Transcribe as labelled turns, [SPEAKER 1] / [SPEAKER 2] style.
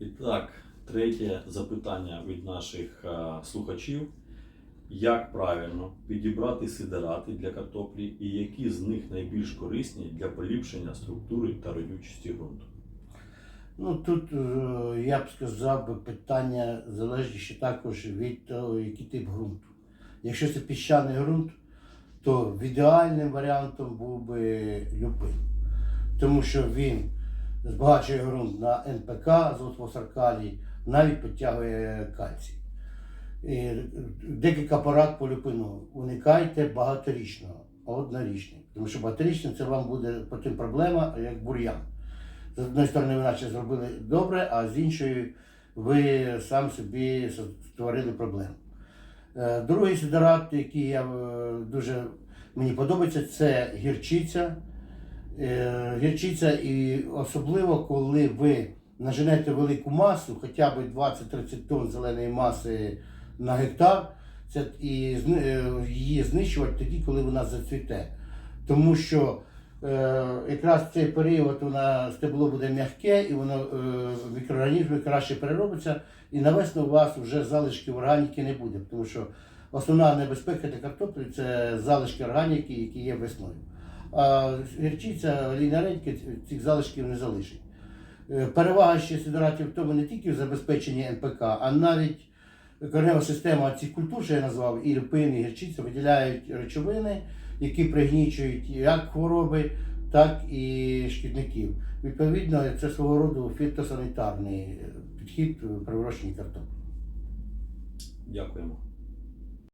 [SPEAKER 1] І так, третє запитання від наших е, слухачів. Як правильно підібрати сидерати для картоплі і які з них найбільш корисні для поліпшення структури та родючості ґрунту?
[SPEAKER 2] Ну тут е, я б сказав питання залежить ще також від того, який тип ґрунту. Якщо це піщаний ґрунт, то ідеальним варіантом був би люпин. Тому що він збагачує ґрунт на НПК, азот, фосфор, калій, навіть підтягує кальцій. І декілька порад по люпину. Уникайте багаторічного, однорічний. Тому що багаторічний це вам буде потім проблема, як бур'ян. З однієї сторони, ви наче зробили добре, а з іншої ви сам собі створили проблему. Е, Другий сидорат, який я е, дуже мені подобається, це гірчиця. Е, Гірчиця і особливо, коли ви наженете велику масу, хоча б 20-30 тонн зеленої маси на гектар, це і е, її знищувати тоді, коли вона зацвіте. Тому що е, якраз цей період вона стебло буде м'яке і воно е, мікроорганізми краще переробиться, і на весну у вас вже залишків органіки не буде, тому що основна небезпека для картоплі це залишки органіки, які є весною. А гірчиця, олійна цих залишків не залишить. Е, Перевага ще сидоратів в тому не тільки в забезпеченні НПК, а навіть коренева система цих культур, що я назвав, і люпин, і гірчиця виділяють речовини, які пригнічують як хвороби, так і шкідників. Відповідно, це свого роду фітосанітарний підхід при вирощенні картоплі.
[SPEAKER 1] Дякуємо.